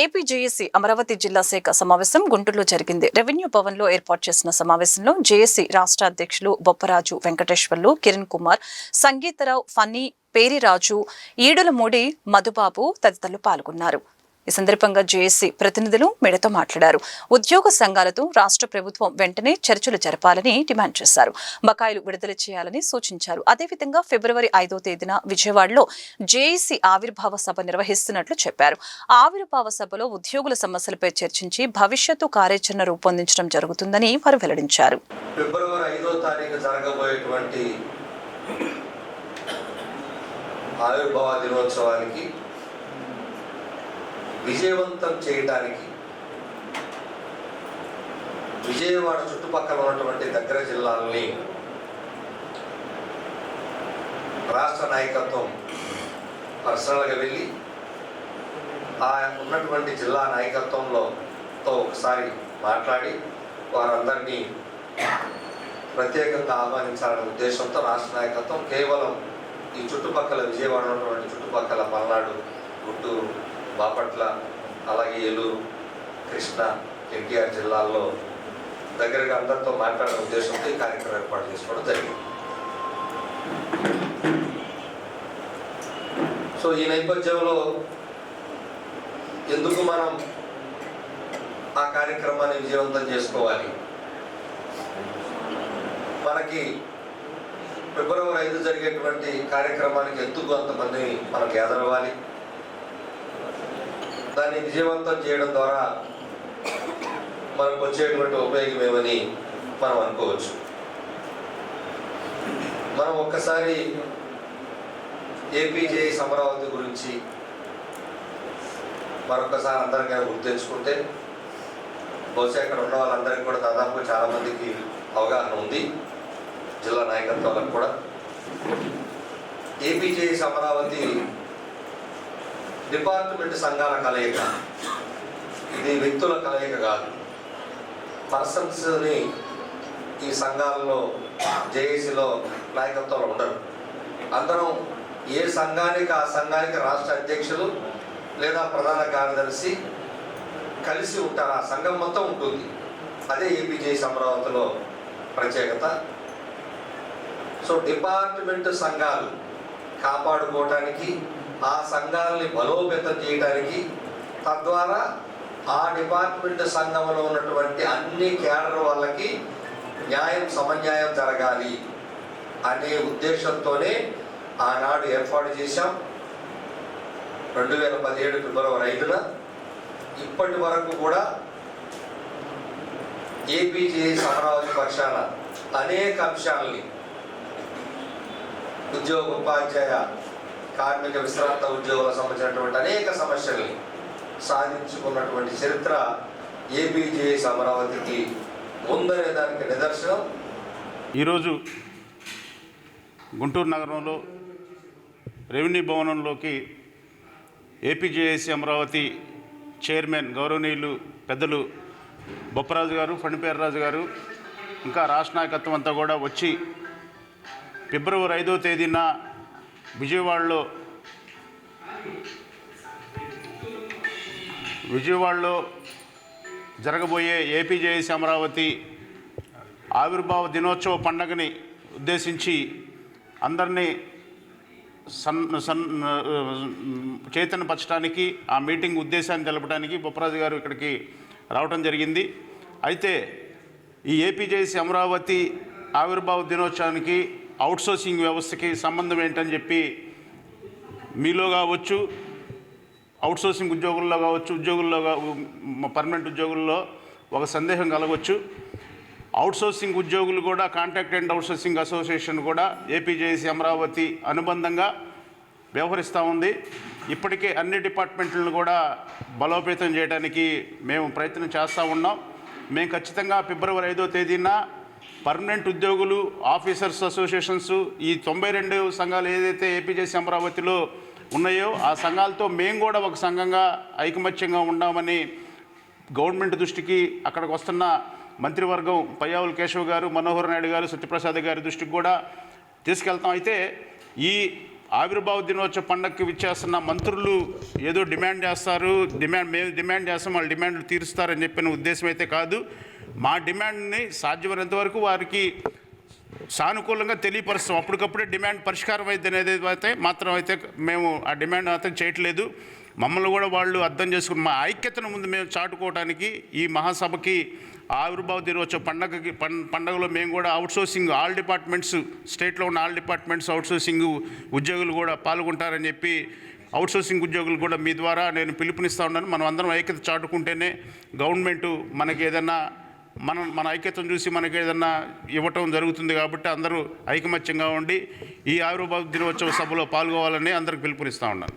AP Amaravati జిల్లా శాఖ సమావేశం గుంటూరులో జరిగింది. రెవెన్యూ భవన్లో ఏర్పాటు చేసిన సమావేశంలో జేఏసీ రాష్ట్ర అధ్యక్షులు బొప్పరాజు వెంకటేశ్వర్లు కిరణ్ కుమార్ సంగీతరావు ఫనీ పేరిరాజు ఈడులమూడి మధుబాబు తదితరులు పాల్గొన్నారు. ఈ సందర్భంగా జేఏసీ ప్రతినిధులు మేడతో మాట్లాడారు. ఉద్యోగ సంఘాలతో రాష్ట్ర ప్రభుత్వం వెంటనే చర్చలు జరపాలని డిమాండ్ చేశారు. బకాయిలు విడుదల చేయాలని సూచించారు. అదేవిధంగా ఫిబ్రవరి ఐదో తేదీన విజయవాడలో జేఏసీ ఆవిర్భావ సభ నిర్వహిస్తున్నట్లు చెప్పారు. ఆవిర్భావ సభలో ఉద్యోగుల సమస్యలపై చర్చించి భవిష్యత్తు కార్యాచరణ రూపొందించడం జరుగుతుందని వారు వెల్లడించారు. ఫిబ్రవరి ఐదో తారీఖు జరగబోయేటువంటి ఆవిర్భావ దినోత్సవానికి విజయవంతం చేయడానికి విజయవాడ చుట్టుపక్కల ఉన్నటువంటి దగ్గర జిల్లాలని రాష్ట్ర నాయకత్వం పర్సనల్గా వెళ్ళి ఆ ఉన్నటువంటి జిల్లా నాయకత్వంలో తో ఒకసారి మాట్లాడి వారందరినీ ప్రత్యేకంగా ఆహ్వానించాలనే ఉద్దేశంతో రాష్ట్ర నాయకత్వం కేవలం ఈ చుట్టుపక్కల విజయవాడ ఉన్నటువంటి చుట్టుపక్కల పల్నాడు గుంటూరు బాపట్ల అలాగే ఏలూరు కృష్ణ ఎన్టీఆర్ జిల్లాల్లో దగ్గరగా అందరితో మాట్లాడే ఉద్దేశంతో ఈ కార్యక్రమం ఏర్పాటు చేసుకోవడం జరిగింది. సో ఈ నేపథ్యంలో ఎందుకు మనం ఆ కార్యక్రమాన్ని విజయవంతం చేసుకోవాలి? మనకి ఫిబ్రవరి ఐదు జరిగేటువంటి కార్యక్రమానికి ఎందుకు అంతమంది మనం గ్యాదర్ అవ్వాలి దాన్ని విజయవంతం చేయడం ద్వారా మనకు వచ్చేటువంటి ఉపయోగం ఏమని మనం అనుకోవచ్చు. మనం ఒక్కసారి ఏపీజే అమరావతి గురించి మరొకసారి అందరికీ గుర్తించుకుంటే బహుశా ఇక్కడ ఉన్న వాళ్ళందరికీ కూడా దాదాపు చాలా మందికి అవగాహన ఉంది జిల్లా నాయకత్వాలకు కూడా. ఏపీజేఎస్ అమరావతి డిపార్ట్మెంట్ సంఘాల కలయిక. ఇది వ్యక్తుల కలయిక కాదు. పర్సన్స్ని ఈ సంఘాలలో జేఏసీలో నాయకత్వంలో ఉండరు. అందరం ఏ సంఘానికి ఆ సంఘానికి రాష్ట్ర అధ్యక్షులు లేదా ప్రధాన కార్యదర్శి కలిసి ఉంటారు ఆ సంఘం మొత్తం ఉంటుంది. అదే ఏపీజేఎస్ అమరావతిలో ప్రత్యేకత. సో డిపార్ట్మెంట్ సంఘాలు కాపాడుకోవటానికి ఆ సంఘాలని బలోపేతం చేయడానికి తద్వారా ఆ డిపార్ట్మెంట్ సంఘంలో ఉన్నటువంటి అన్ని క్యాడర్ వాళ్ళకి న్యాయం సమన్యాయం జరగాలి అనే ఉద్దేశంతోనే ఆనాడు ఏర్పాటు చేశాం. రెండు వేల పదిహేడు ఫిబ్రవరి ఐదున ఇప్పటి వరకు కూడా ఏపీజే అమరావతి పక్షాన అనేక అంశాలని ఉద్యోగ ఉపాధ్యాయ కార్మిక విశ్రాంత ఉద్యోగులకు సంబంధించినటువంటి అనేక సమస్యల్ని సాధించుకున్నటువంటి చరిత్ర ఏపీజేఎస్ అమరావతికి ఉందనే దానికి నిదర్శనం. ఈరోజు గుంటూరు నగరంలో రెవెన్యూ భవనంలోకి ఏపీజేఏసీ అమరావతి చైర్మన్ గౌరవనీయులు పెద్దలు బొప్పరాజు గారు ఫణిపేర్రాజు గారు ఇంకా రాష్ట్ర నాయకత్వం అంతా కూడా వచ్చి ఫిబ్రవరి ఐదో తేదీన విజయవాడలో విజయవాడలో జరగబోయే ఏపీజేఎస్ అమరావతి ఆవిర్భావ దినోత్సవ పండగని ఉద్దేశించి అందరినీ సన్ సన్ చైతన్యపరచడానికి ఆ మీటింగ్ ఉద్దేశాన్ని తెలపడానికి బొప్పరాజు గారు ఇక్కడికి రావటం జరిగింది. అయితే ఈ ఏపీజేఎస్ అమరావతి ఆవిర్భావ దినోత్సవానికి అవుట్సోర్సింగ్ వ్యవస్థకి సంబంధం ఏంటని చెప్పి మీలో కావచ్చు అవుట్సోర్సింగ్ ఉద్యోగుల్లో కావచ్చు ఉద్యోగుల్లో పర్మనెంట్ ఉద్యోగుల్లో ఒక సందేహం కలగవచ్చు. అవుట్సోర్సింగ్ ఉద్యోగులు కూడా కాంట్రాక్ట్ అండ్ అవుట్సోర్సింగ్ అసోసియేషన్ కూడా ఏపీజేసి అమరావతి అనుబంధంగా వ్యవహరిస్తూ ఉంది. ఇప్పటికే అన్ని డిపార్ట్మెంట్లను కూడా బలోపేతం చేయడానికి మేము ప్రయత్నం చేస్తూ ఉన్నాం. మేము ఖచ్చితంగా ఫిబ్రవరి ఐదో తేదీన పర్మనెంట్ ఉద్యోగులు ఆఫీసర్స్ అసోసియేషన్స్ ఈ తొంభై రెండు సంఘాలు ఏదైతే ఏపీజేసి అమరావతిలో ఉన్నాయో ఆ సంఘాలతో మేము కూడా ఒక సంఘంగా ఐకమత్యంగా ఉండామని గవర్నమెంట్ దృష్టికి అక్కడికి వస్తున్న మంత్రివర్గం పయ్యావుల కేశవ్ గారు మనోహర్ నాయుడు గారు సత్యప్రసాద్ గారి దృష్టికి కూడా తీసుకెళ్తాం. అయితే ఈ ఆవిర్భావ దినోత్సవ పండగకి విచ్చేస్తున్న మంత్రులు ఏదో డిమాండ్ చేస్తారు డిమాండ్ మేము డిమాండ్ చేస్తాం వాళ్ళు డిమాండ్లు తీరుస్తారని చెప్పిన ఉద్దేశం అయితే కాదు. మా డిమాండ్ని సాధ్యమైనంత వరకు వారికి సానుకూలంగా తెలియపరుస్తాం. అప్పటికప్పుడే డిమాండ్ పరిష్కారం అయితే అనేది అయితే మాత్రం అయితే మేము ఆ డిమాండ్ మాత్రం చేయట్లేదు. మమ్మల్ని కూడా వాళ్ళు అర్థం చేసుకుని మా ఐక్యతను ముందు మేము చాటుకోవడానికి ఈ మహాసభకి ఆవిర్భావ దినోత్సవ పండగకి పండగలో మేము కూడా అవుట్సోర్సింగ్ ఆల్ డిపార్ట్మెంట్స్ స్టేట్లో ఉన్న ఆల్ డిపార్ట్మెంట్స్ అవుట్సోర్సింగ్ ఉద్యోగులు కూడా పాల్గొంటారని చెప్పి అవుట్సోర్సింగ్ ఉద్యోగులు కూడా మీ ద్వారా నేను పిలుపునిస్తూ ఉన్నాను. మనం అందరం ఐక్యత చాటుకుంటేనే గవర్నమెంట్ మనకి ఏదైనా మనం మన ఐక్యతను చూసి మనకి ఏదన్నా ఇవ్వటం జరుగుతుంది కాబట్టి అందరూ ఐకమత్యంగా ఉండి ఈ ఆవిర్భావ దినోత్సవ సభలో పాల్గొవాలని అందరికి పిలుపునిస్తూ ఉన్నాను.